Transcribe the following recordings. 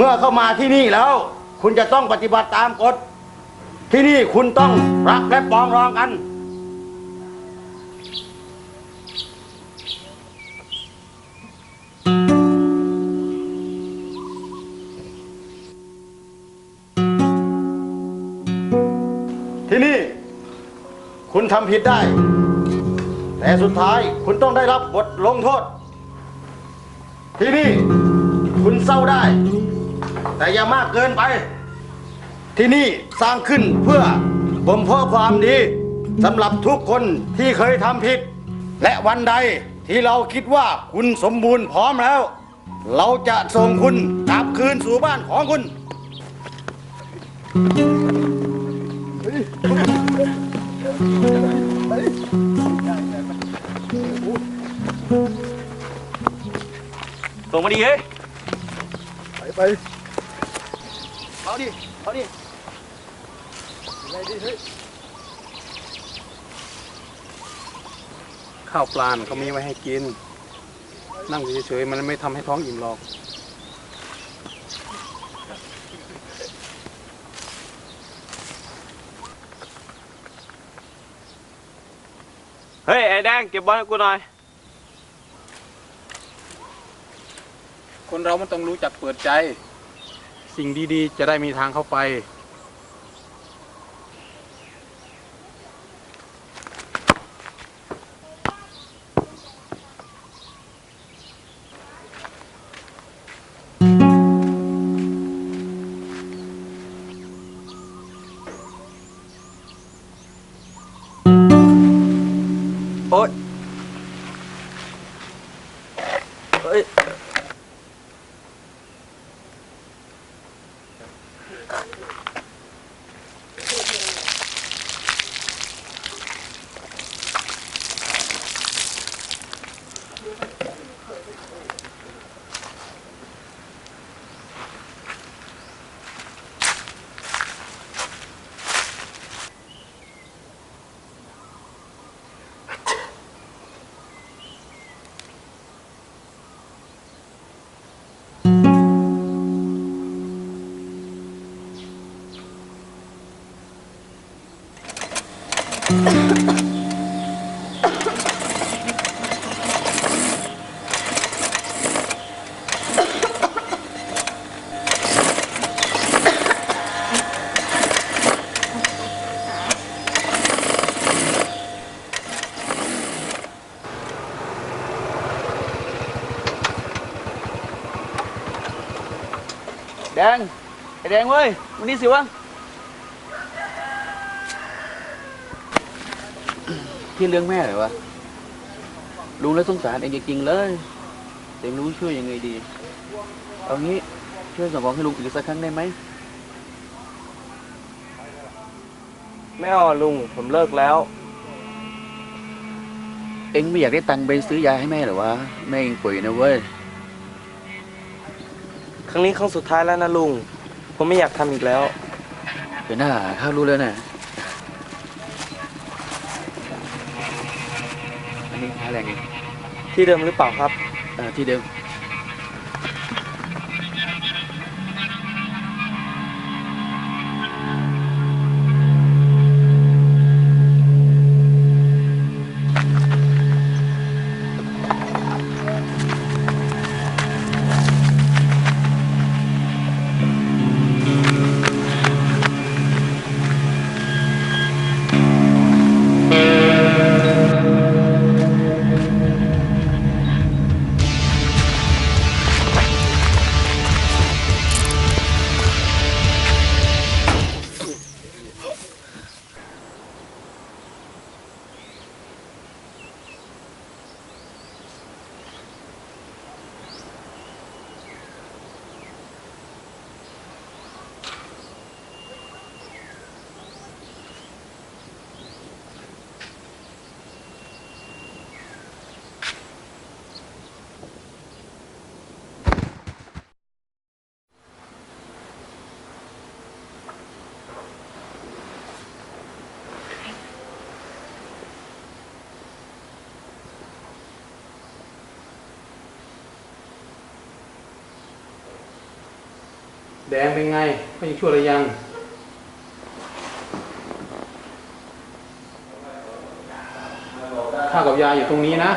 เมื่อเข้ามาที่นี่แล้ว คุณจะต้องปฏิบัติตามกฎ ที่นี่คุณต้องรักและปองรองกัน ที่นี่ คุณทำผิดได้ แต่สุดท้ายคุณต้องได้รับบทลงโทษ ที่นี่ คุณเศร้าได้ แต่อย่ามากเกินไป ที่นี่สร้างขึ้นเพื่อบ่มเพาะความดีสำหรับทุกคนที่เคยทำผิด และวันใดที่เราคิดว่าคุณสมบูรณ์พร้อมแล้ว เราจะส่งคุณกลับคืนสู่บ้านของคุณส่งมาดีเฮ้ยไปไป เอาดิ เอาดิข้าวปลาเขามีไว้ให้กิน นั่งเฉยๆมันไม่ทำให้ท้องอิ่มหรอกเฮ้ย ไอ้แดงเก็บบอลให้กูหน่อย คนเรามันต้องรู้จักเปิดใจ สิ่งดีๆ จะได้มีทางเข้าไป แดงไอ้แดงเว้ย วันนี้สิวะ ที่เรื่องแม่เหรอวะลุงแล้วสงสารเองจริงๆเลยแต่ไม่รู้ช่วยยังไงดี เอางี้ช่วยส่งของให้ลุงอีกสักครั้งได้ไหมไม่เอาอะลุงผมเลิกแล้ว เองไม่อยากได้ตังค์ไปซื้อยาให้แม่เหรอวะแม่เองป่วยนะเว้ยครั้งนี้ครั้งสุดท้ายแล้วนะลุง ผมไม่อยากทำอีกแล้วเดี๋ยวหน้าข้ารู้แล้วนะ แรงเองที่เดิมหรือเปล่าครับเออที่เดิม แดงเป็นไงไม่ยังชั่วหรือยังข้าวกับยาอยู่ตรงนี้นะ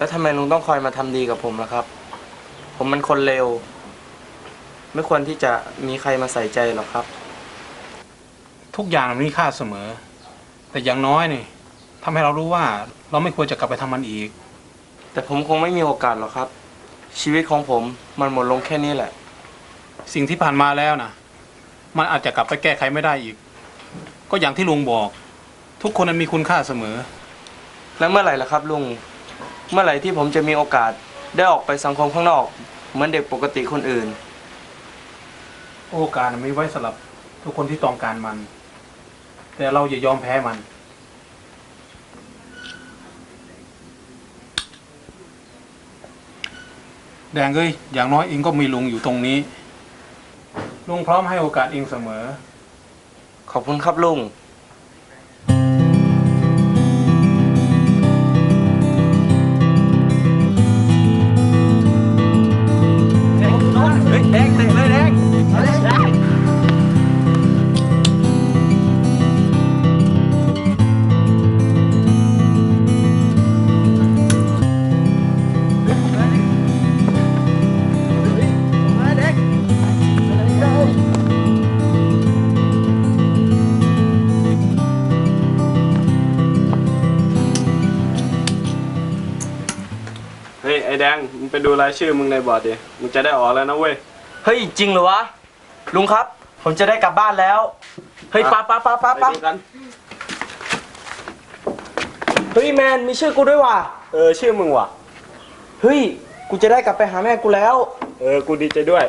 แล้วทำไมลุงต้องคอยมาทำดีกับผมล่ะครับ ผมมันคนเลวไม่ควรที่จะมีใครมาใส่ใจหรอกครับ ทุกอย่างมันมีค่าเสมอ แต่อย่างน้อยนี่ทำให้เรารู้ว่าเราไม่ควรจะกลับไปทำมันอีก แต่ผมคงไม่มีโอกาสหรอกครับ ชีวิตของผมมันหมดลงแค่นี้แหละ สิ่งที่ผ่านมาแล้วนะมันอาจจะกลับไปแก้ไขไม่ได้อีก ก็อย่างที่ลุงบอก ทุกคนมันมีคุณค่าเสมอ แล้วเมื่อไหร่ล่ะครับลุง เมื่อไหร่ที่ผมจะมีโอกาสได้ออกไปสังคมข้างนอก เหมือนเด็กปกติคนอื่น โอกาสมีไว้สำหรับทุกคนที่ต้องการมัน แต่เราอย่ายอมแพ้มัน แดงเอ้ยอย่างน้อยเองก็มีลุงอยู่ตรงนี้ ลุงพร้อมให้โอกาสเองเสมอ ขอบคุณครับลุง แดง มึงไปดูรายชื่อมึงในบอร์ดดิ มึงจะได้ออกแล้วนะเว้ย เฮ้ยจริงเหรอวะ ลุงครับ ผมจะได้กลับบ้านแล้ว เฮ้ยปะปะปะปะไปปะดูกัน เฮ้ยแมนมีชื่อกูด้วยว่ะ เออ ชื่อมึงว่ะ เฮ้ย กูจะได้กลับไปหาแม่กูแล้ว เออ กูดีใจด้วย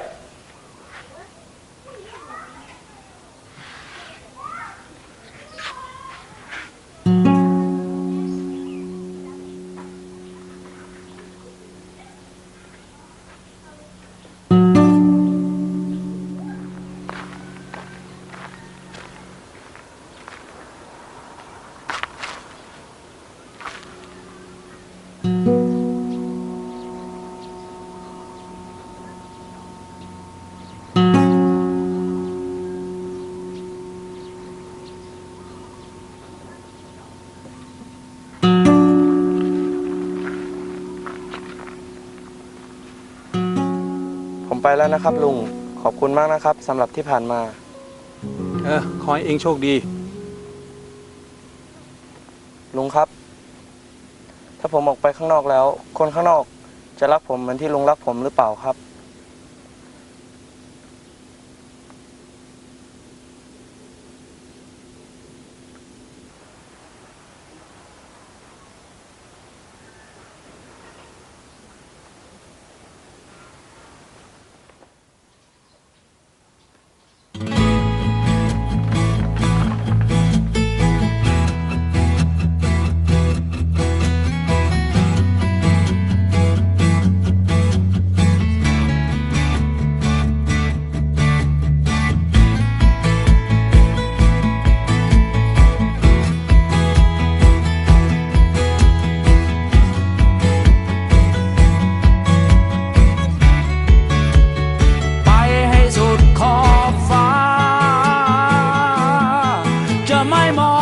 ไปแล้วนะครับลุง ขอบคุณมากนะครับสำหรับที่ผ่านมา เออ ขอให้เองโชคดี ลุงครับ ถ้าผมออกไปข้างนอกแล้ว คนข้างนอกจะรักผมเหมือนที่ลุงรักผมหรือเปล่าครับ my mom.